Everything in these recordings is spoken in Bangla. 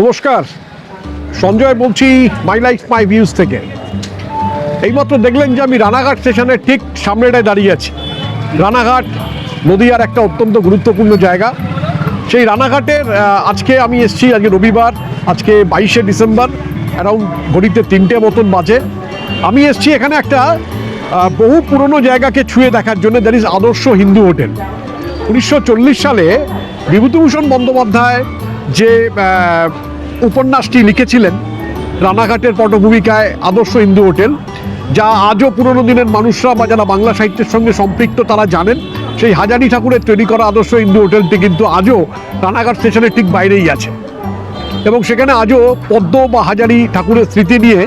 নমস্কার। সঞ্জয় বলছি মাই লাইফ মাই ভিউজ থেকে। এইমাত্র দেখলেন যে আমি রানাঘাট স্টেশনের ঠিক সামনেটায় দাঁড়িয়ে আছি। রানাঘাট নদীয়ার একটা অত্যন্ত গুরুত্বপূর্ণ জায়গা। সেই রানাঘাটের আজকে আমি এসেছি, আজকে রবিবার, আজকে বাইশে ডিসেম্বর অ্যারাউন্ড ঘড়িতে তিনটে মতন বাজে। আমি এসেছি এখানে একটা বহু পুরনো জায়গাকে ছুঁয়ে দেখার জন্য দ্যাট ইজ আদর্শ হিন্দু হোটেল। উনিশশো চল্লিশ সালে বিভূতিভূষণ বন্দ্যোপাধ্যায় যে উপন্যাসটি লিখেছিলেন, রানাঘাটের পটভূমিকায় আদর্শ হিন্দু হোটেল, যা আজও পুরনো দিনের মানুষরা বা যারা বাংলা সাহিত্যের সঙ্গে সম্পৃক্ত তারা জানেন, সেই হাজারি ঠাকুরের তৈরি করা আদর্শ হিন্দু হোটেলটি কিন্তু আজও রানাঘাট স্টেশনের ঠিক বাইরেই আছে। এবং সেখানে আজও পদ্ম বা হাজারি ঠাকুরের স্মৃতি নিয়ে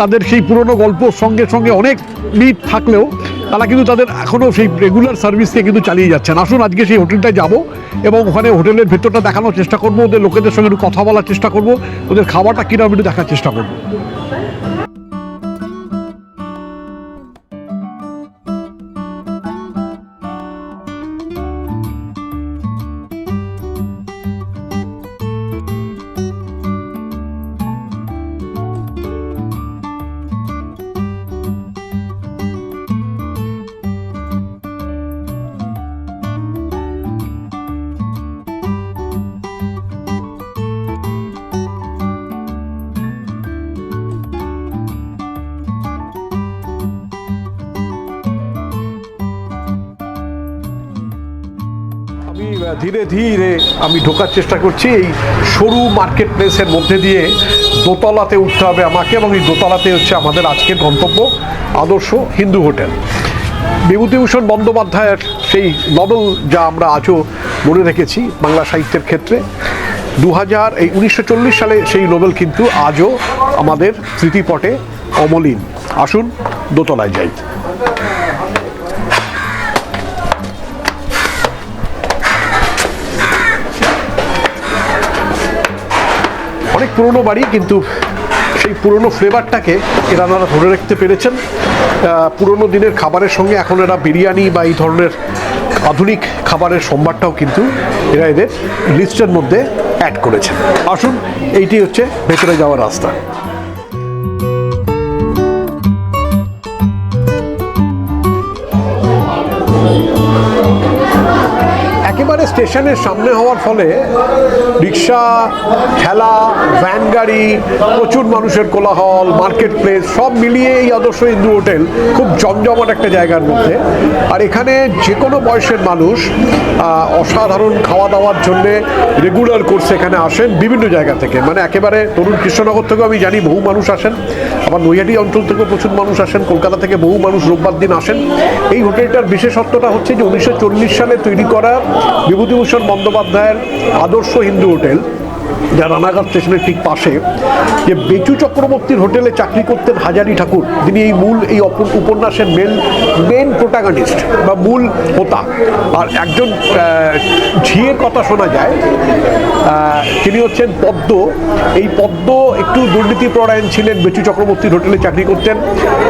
তাদের সেই পুরনো গল্পর সঙ্গে সঙ্গে অনেক মিট থাকলেও তারা কিন্তু তাদের এখনও সেই রেগুলার সার্ভিসকে কিন্তু চালিয়ে যাচ্ছেন আসুন আজকে সেই হোটেলটায় যাব এবং ওখানে হোটেলের ভেতরটা দেখানোর চেষ্টা করব, ওদের লোকেদের সঙ্গে একটু কথা বলার চেষ্টা করব, ওদের খাবারটা কীরকম একটু দেখার চেষ্টা করব। ধীরে ধীরে আমি ঢোকার চেষ্টা করছি। এই সরু মার্কেট প্লেসের মধ্যে দিয়ে দোতলাতে উঠতে হবে আমাকে এবং এই দোতলাতে হচ্ছে আমাদের আজকের গন্তব্য, আদর্শ হিন্দু হোটেল। বিভূতিভূষণ বন্দ্যোপাধ্যায়ের সেই নভেল যা আমরা আজও মনে রেখেছি বাংলা সাহিত্যের ক্ষেত্রে। দু হাজার এই উনিশশো চল্লিশ সালে সেই নোবেল কিন্তু আজও আমাদের স্মৃতিপটে অমলিন। আসুন দোতলায় যাই। অনেক পুরনো বাড়ি, কিন্তু সেই পুরনো ফ্লেভারটাকে এরা তারা ধরে রাখতে পেরেছেন। পুরনো দিনের খাবারের সঙ্গে এখন এরা বিরিয়ানি বা এই ধরনের আধুনিক খাবারের সম্ভারটাও কিন্তু এরা এদের লিস্টের মধ্যে অ্যাড করেছেন। আসুন, এইটি হচ্ছে ভেতরে যাওয়ার রাস্তা। স্টেশনের সামনে হওয়ার ফলে রিক্সা, ঠেলা, ভ্যান গাড়ি, প্রচুর মানুষের কোলাহল মার্কেট প্লেস সব মিলিয়ে এই আদর্শ হিন্দু হোটেল খুব জমজমাট একটা জায়গার মধ্যে। আর এখানে যে কোনো বয়সের মানুষ অসাধারণ খাওয়া দাওয়ার জন্যে রেগুলার কোর্স এখানে আসেন বিভিন্ন জায়গা থেকে। মানে একেবারে তরুণ কৃষ্ণনগর থেকেও আমি জানি বহু মানুষ আসেন। আবার নৈহাটি অঞ্চল থেকে প্রচুর মানুষ আসেন, কলকাতা থেকে বহু মানুষ রোববার দিন আসেন। এই হোটেলটার বিশেষত্বটা হচ্ছে যে উনিশশো চল্লিশ সালে তৈরি করা বিভূতিভূষণ বন্দ্যোপাধ্যায়ের আদর্শ হিন্দু হোটেল। যা রানাঘাট স্টেশনের ঠিক পাশে, যে বেচু চক্রবর্তীর হোটেলে চাকরি করতেন হাজারি ঠাকুর। তিনি এই মূল, এই উপন্যাসের মেন মেন প্রোটাগনিস্ট বা মূল হোতা। আর একজন ঝিয়ের কথা শোনা যায় তিনি হচ্ছেন পদ্ম। এই পদ্ম একটু দুর্নীতি দুর্নীতিপরায়ণ ছিলেন, বেচু চক্রবর্তীর হোটেলে চাকরি করতেন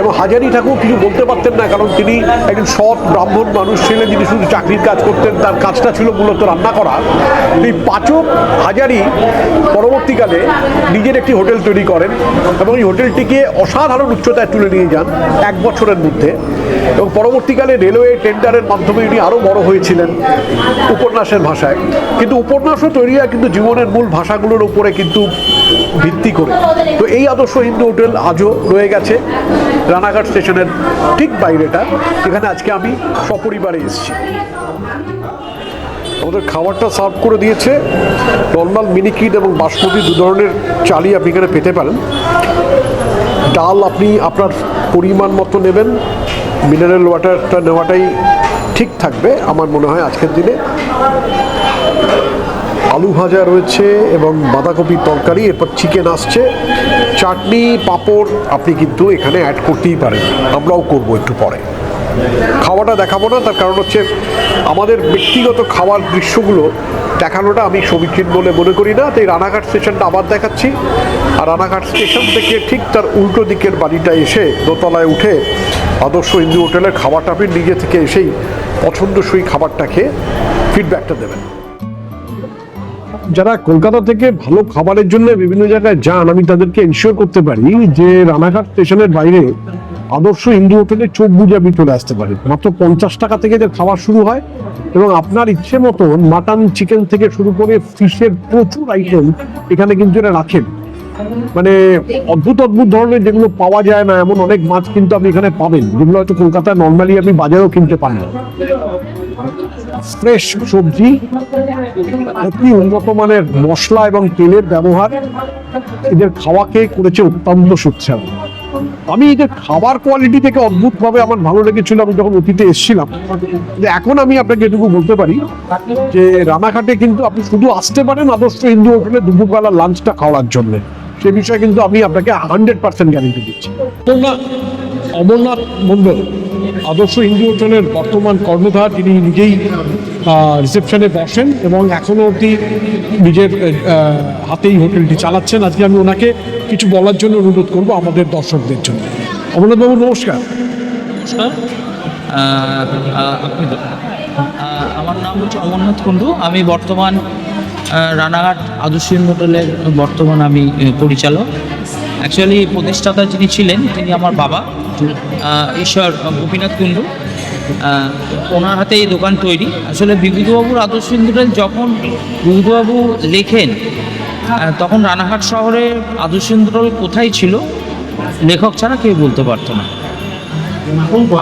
এবং হাজারি ঠাকুর কিছু বলতে পারতেন না, কারণ তিনি একজন সৎ ব্রাহ্মণ মানুষ ছিলেন, যিনি শুধু চাকরির কাজ করতেন, তার কাজটা ছিল মূলত রান্না করা। এই পাচক হাজারি পরবর্তীকালে নিজের একটি হোটেল তৈরি করেন এবং এই হোটেলটিকে অসাধারণ উচ্চতায় তুলে নিয়ে যান এক বছরের মধ্যে। এবং পরবর্তীকালে রেলওয়ে টেন্ডারের মাধ্যমে উনি আরও বড় হয়েছিলেন উপন্যাসের ভাষায়। কিন্তু উপন্যাসও তৈরি হয়, কিন্তু জীবনের মূল ভাষাগুলোর উপরে কিন্তু ভিত্তি করে। তো এই আদর্শ হিন্দু হোটেল আজও রয়ে গেছে রানাঘাট স্টেশনের ঠিক বাইরেটা। এখানে আজকে আমি সপরিবারে এসেছি। আমাদের খাবারটা সার্ভ করে দিয়েছে। নর্মাল মিনিকিট এবং বাসমতি দু ধরনের চালই আপনি এখানে পেতে পারেন। ডাল আপনি আপনার পরিমাণ মতো নেবেন। মিনারেল ওয়াটারটা নেওয়াটাই ঠিক থাকবে আমার মনে হয় আজকের দিনে। আলু ভাজা রয়েছে এবং বাঁধাকপির তরকারি, এরপর চিকেন আসছে। চাটনি, পাঁপড় আপনি কিন্তু এখানে অ্যাড করতেই পারেন। আমরাও করব একটু পরে। খাওয়াটা দেখাবো না, তার কারণ হচ্ছে আমাদের ব্যক্তিগত খাওয়ার দৃশ্যগুলো দেখানোটা আমি সমীচীন বলে মনে করি না। তাই রানাঘাট স্টেশনটা আবার দেখাচ্ছি। আর রানাঘাট স্টেশন থেকে ঠিক তার উল্টো দিকের বাড়িটা এসে দোতলায় উঠে আদর্শ হিন্দু হোটেলের খাবারটা আপনি নিজে থেকে এসেই পছন্দসই খাবারটা খেয়ে ফিডব্যাকটা দেবেন। যারা কলকাতা থেকে ভালো খাবারের জন্য বিভিন্ন জায়গায় যান, আমি তাদেরকে এনশিওর করতে পারি যে রানাঘাট স্টেশনের বাইরে আদর্শ হিন্দু হোটেলে চোখ বুঝে আপনি চলে আসতে পারেন। মাত্র পঞ্চাশ টাকা থেকে এদের খাওয়া শুরু হয় এবং আপনার ইচ্ছে মতন মাটন, চিকেন থেকে শুরু করে ফিশের প্রচুর আইটেম এখানে কিন্তু এরা রাখেন। মানে অদ্ভুত অদ্ভুত ধরনের যেগুলো পাওয়া যায় না, এমন অনেক মাছ কিন্তু আপনি এখানে পাবেন, যেগুলো হয়তো কলকাতায় নর্মালি আপনি বাজারেও কিনতে পান না। ফ্রেশ সবজি, অতি উন্নত মানের মশলা এবং তেলের ব্যবহার, এদের খাওয়াকে করেছে অত্যন্ত সুস্বাদু। আমি এই যে খাবার কোয়ালিটি থেকে অদ্ভুতভাবে আমার ভালো লেগেছিল। আমি যখন অতীতে এসেছিলাম যে এখন আমি আপনাকে এটুকু বলতে পারি যে, রানাঘাটে কিন্তু আপনি শুধু আসতে পারেন আদর্শ হিন্দু হোটেলে দুপুরবেলা লাঞ্চটা খাওয়ার জন্য। সে বিষয়ে কিন্তু আমি আপনাকে হান্ড্রেড পার্সেন্ট গ্যারেন্টি দিচ্ছি। অমরনাথ অমরনাথ মন্ডল, আদর্শ হিন্দু হোটেলের বর্তমান কর্ণধার, তিনি নিজেই রিসেপশনে বসেন এবং এখনও অবধি নিজের হাতেই হোটেলটি চালাচ্ছেন। আজকে আমি ওনাকে কিছু বলার জন্য অনুরোধ করব আমাদের দর্শকদের জন্য। অমরনাথবাবু নমস্কার। নমস্কার। আমার নাম হচ্ছে অমরনাথ কুণ্ডু। আমি বর্তমান রানাঘাট আদর্শিন হোটেলের বর্তমান আমি পরিচালক। অ্যাকচুয়ালি প্রতিষ্ঠাতা যিনি ছিলেন, তিনি আমার বাবা ঈশ্বর গোপীনাথ কুণ্ডু। ওনার হাতে এই দোকান তৈরি। আসলে বিভূতিবাবুর আদর্শিন হোটেল যখন বিভূতবাবু লেখেন তখন রানাঘাট শহরে আদর্শিন হোটেল কোথায় ছিল, লেখক ছাড়া কেউ বলতে পারতো না।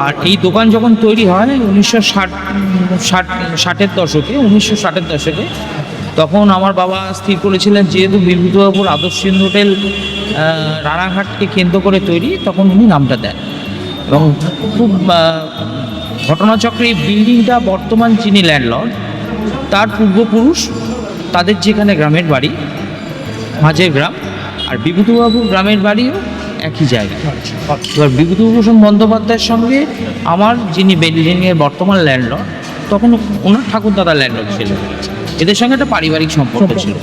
আর এই দোকান যখন তৈরি হয় উনিশশো ষাট ষাট, ষাটের দশকে, উনিশশো ষাটের দশকে, তখন আমার বাবা স্থির করেছিলেন যেহেতু বিভূতবাবুর আদর্শ হোটেল রানাঘাটকে কেন্দ্র করে তৈরি, তখন উনি নামটা দেন। এবং খুব ঘটনাচক্রে এই বিল্ডিংটা বর্তমান যিনি ল্যান্ডলর্ড, তার পূর্বপুরুষ, তাদের যেখানে গ্রামের বাড়ি মাঝের গ্রাম, আর বিভূতিবাবুর গ্রামের বাড়িও একই জায়গায়। এবার বিভূতিভূষণ বন্দ্যোপাধ্যায়ের সঙ্গে আমার যিনি বিল্ডিংয়ের বর্তমান ল্যান্ডলর্ড, তখন ওনার ঠাকুরদাদা ল্যান্ডলর্ড ছিল এদের সঙ্গে একটা পারিবারিক সম্পর্ক ছিল।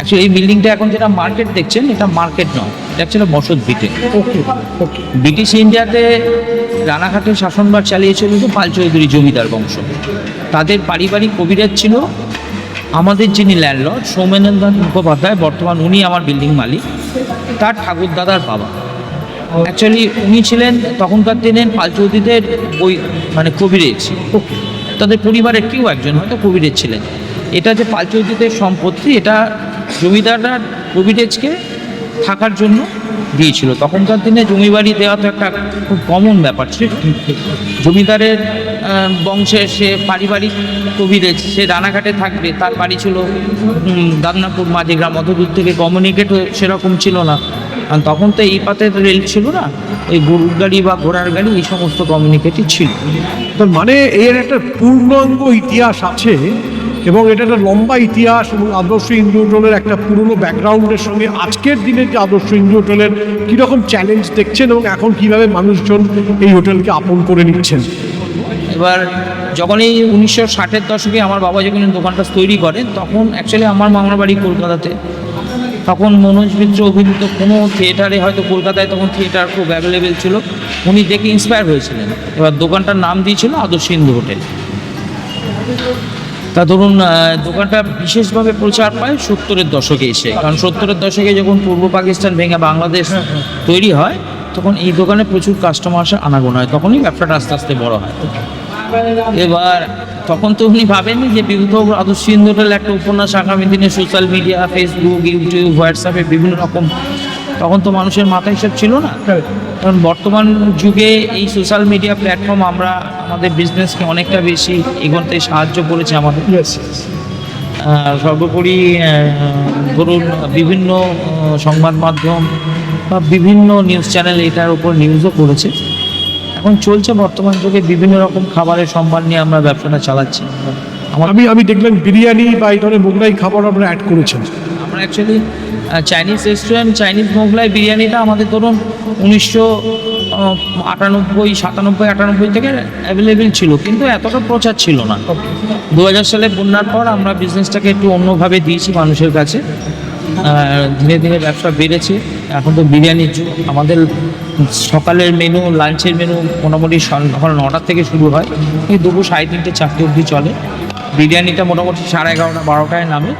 অ্যাকচুয়ালি এই বিল্ডিংটা এখন যেটা মার্কেট দেখছেন এটা মার্কেট নয়। এটা অ্যাকচুয়ালি বসত ভিটে ব্রিটিশ ইন্ডিয়াতে রানাঘাটের শাসনভার চালিয়েছিল তো পাল চৌধুরী জমিদার বংশ। তাদের পারিবারিক কবিরাজ ছিল আমাদের যিনি ল্যান্ডলর্ড সৌমেনেন্দ্র মুখোপাধ্যায় বর্তমান উনি আমার বিল্ডিং মালিক তার ঠাকুর দাদার বাবা। অ্যাকচুয়ালি উনি ছিলেন তখনকার দিনের পাল চৌধুরীদের বই মানে কবিরেজ। তাদের পরিবারের কেউ একজন হয়তো কবিরেজ ছিলেন। এটা যে পাল চৌধুরীদের সম্পত্তি এটা জমিদাররা কবিরেজকে থাকার জন্য দিয়েছিল। তখনকার দিনে জমি বাড়ি দেওয়া তো একটা খুব কমন ব্যাপার ছিল। জমিদারের বংশে সে পারিবারিক কবিরেজ সে রানাঘাটে থাকবে, তার বাড়ি ছিল দাদনাপুর মাঝে গ্রাম অত দূর থেকে কমিউনিকেট সেরকম ছিল না। কারণ তখন তো এই পাতে রেল ছিল না, এই গরুর গাড়ি বা ঘোড়ার গাড়ি, এই সমস্ত কমিউনিকেটই ছিল। তার মানে এর একটা পূর্ণাঙ্গ ইতিহাস আছে এবং এটা একটা লম্বা ইতিহাস এবং আদর্শ হিন্দু হোটেলের একটা পুরনো ব্যাকগ্রাউন্ডের সঙ্গে আজকের দিনের যে আদর্শ হিন্দু হোটেলের কীরকম চ্যালেঞ্জ দেখছেন এবং এখন কীভাবে মানুষজন এই হোটেলকে আপন করে নিচ্ছেন? এবার যখন এই উনিশশো ষাটের দশকে আমার বাবা যখন দোকানটা তৈরি করেন, তখন অ্যাকচুয়ালি আমার মামার বাড়ি কলকাতাতে। তখন মনোজ মিত্র অভিনীত কোনো থিয়েটারে হয়তো কলকাতায় তখন থিয়েটার খুব অ্যাভেলেবেল ছিল। উনি দেখে ইন্সপায়ার হয়েছিলেন। এবার দোকানটার নাম দিয়েছিল আদর্শ হিন্দু হোটেল। তা ধরুন দোকানটা বিশেষভাবে প্রচার পায় সত্তরের দশকে এসে। কারণ সত্তরের দশকে যখন পূর্ব পাকিস্তান ভেঙে বাংলাদেশ তৈরি হয় তখন এই দোকানে প্রচুর কাস্টমার আসে আনাগোনা হয়। তখনই ব্যবসাটা আস্তে আস্তে বড় হয়। এবার তখন তো উনি ভাবেননি যে বিভূত আদর্শ একটা উপন্যাস আগামী দিনে সোশ্যাল মিডিয়া ফেসবুক ইউটিউব হোয়াটসঅ্যাপে বিভিন্ন রকম তখন তো মানুষের মাথায় সব ছিল না। কারণ বর্তমান যুগে এই সোশ্যাল মিডিয়া প্ল্যাটফর্ম আমরা আমাদের বিজনেসকে অনেকটা বেশি এগোতে সাহায্য করেছে আমাদের। সর্বোপরি ধরুন বিভিন্ন সংবাদ মাধ্যম বা বিভিন্ন নিউজ চ্যানেল এটার উপর নিউজও করেছে। এখন চলছে বর্তমান যুগে বিভিন্ন রকম খাবারের সম্মান নিয়ে আমরা ব্যবসাটা চালাচ্ছি। আমার আমি আমি দেখলাম বিরিয়ানি বা এই ধরনের মোগলাই খাবার আপনারা অ্যাড করেছেন। আমরা actually Chinese restaurant Chinese Mughlai বিরিয়ানিটা আমাদের ধরুন উনিশশো আটানব্বই, সাতানব্বই, আটানব্বই থেকে অ্যাভেলেবেল ছিল, কিন্তু এতটা প্রচার ছিল না। দু হাজার সালে বন্যার পর আমরা বিজনেসটাকে একটু অন্যভাবে দিয়েছি মানুষের কাছে। ধীরে ধীরে ব্যবসা বেড়েছে। এখন তো বিরিয়ানির যুগ। আমাদের সকালের মেনু লাঞ্চের মেনু মোটামুটি সকাল নটার থেকে শুরু হয়। দুপুর সাড়ে তিনটে, চারটে অবধি চলে। বিরিয়ানিটা মোটামুটি সাড়ে এগারোটা, বারোটায় নামে।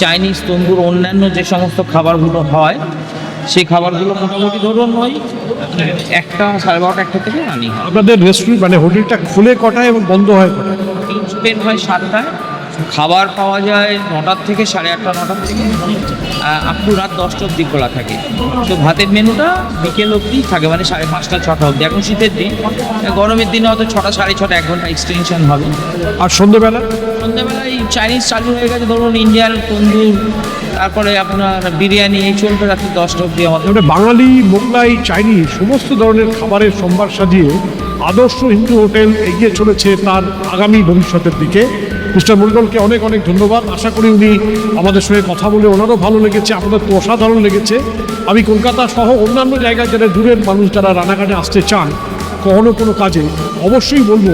চাইনিজ তন্দুর অন্যান্য যে সমস্ত খাবারগুলো হয় সেই খাবারগুলো মোটামুটি ধরুন ওই একটা সাড়ে বারোটা একটা থেকে আনি হয়। আপনাদের রেস্টুরেন্ট মানে হোটেলটা খুলে কটায় এবং বন্ধ হয় কটায়? বের হয় সাতটায়। খাবার পাওয়া যায় নটার থেকে সাড়ে আটটা নটার থেকে। আপ টু রাত দশটা অবধি খোলা থাকে। তো ভাতের মেনুটা বিকেল অবধি থাকে মানে সাড়ে পাঁচটা ছটা অবধি। এখন শীতের দিন গরমের দিনে হয়তো ছটা সাড়ে ছটা এক ঘণ্টা এক্সটেনশন হবে। আর সন্ধ্যেবেলা? সন্ধ্যেবেলায় চাইনিজ চালু হয়ে গেছে, ধরুন ইন্ডিয়ান তন্দুর, তারপরে আপনার বিরিয়ানি, এই চলবে রাত্রি দশটা অবধি আমাদের। মানে বাঙালি, মোগলাই চাইনিজ সমস্ত ধরনের খাবারের সম্ভার সাজিয়ে আদর্শ হিন্দু হোটেল এগিয়ে চলেছে তার আগামী ভবিষ্যতের দিকে। মিস্টার মন্ডলকে অনেক অনেক ধন্যবাদ। আশা করি উনি আমাদের সঙ্গে কথা বলে ওনারও ভালো লেগেছে আপনাদের তো অসাধারণ লেগেছে। আমি কলকাতা সহ অন্যান্য জায়গায় যারা দূরের মানুষ, যারা রানাঘাটে আসতে চান, কখনো কোনো কাজে, অবশ্যই বলব,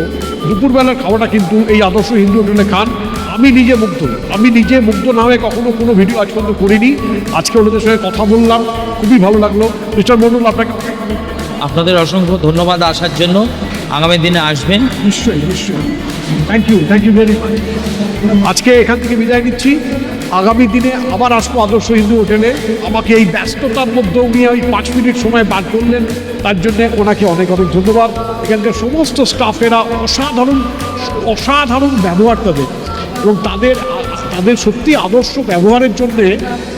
দুপুরবেলার খাওয়াটা কিন্তু এই আদর্শ হিন্দু হোটেলে খান। আমি নিজে মুগ্ধ আমি নিজে মুগ্ধ না হয়ে কখনো কোনো ভিডিও আজ পর্যন্ত করিনি। আজকে ওনাদের সঙ্গে কথা বললাম খুবই ভালো লাগল। মিস্টার মন্ডল আপনাকে আপনাদের অসংখ্য ধন্যবাদ আসার জন্য। আগামী দিনে আসবেন। নিশ্চয়ই নিশ্চয়ই। Thank you thank you very much আজকে এখান থেকে বিদায় নিচ্ছি। আগামী দিনে আবার আসব আদর্শ হিন্দু হোটেলে। আমাকে এই ব্যস্ততার মধ্যে উনি ওই পাঁচ মিনিট সময় বার করলেন। তার জন্যে ওনাকে অনেক অনেক ধন্যবাদ। এখানকার সমস্ত স্টাফেরা অসাধারণ অসাধারণ ব্যবহার তাদের এবং তাদের তাদের সত্যি আদর্শ ব্যবহারের জন্যে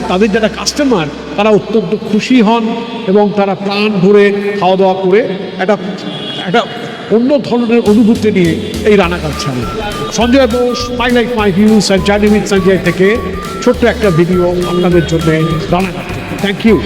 তাদের যারা কাস্টমার তারা অত্যন্ত খুশি হন এবং তারা প্রাণ ভরে খাওয়া দাওয়া করে একটা একটা অন্য ধরনের অনুভূতি নিয়ে এই রানাঘাট ছাড়ে। Sanjay Bose my life my views and journey with Sanjay থেকে ছোট্ট একটা ভিডিও আপনাদের জন্য রানাঘাট। Thank you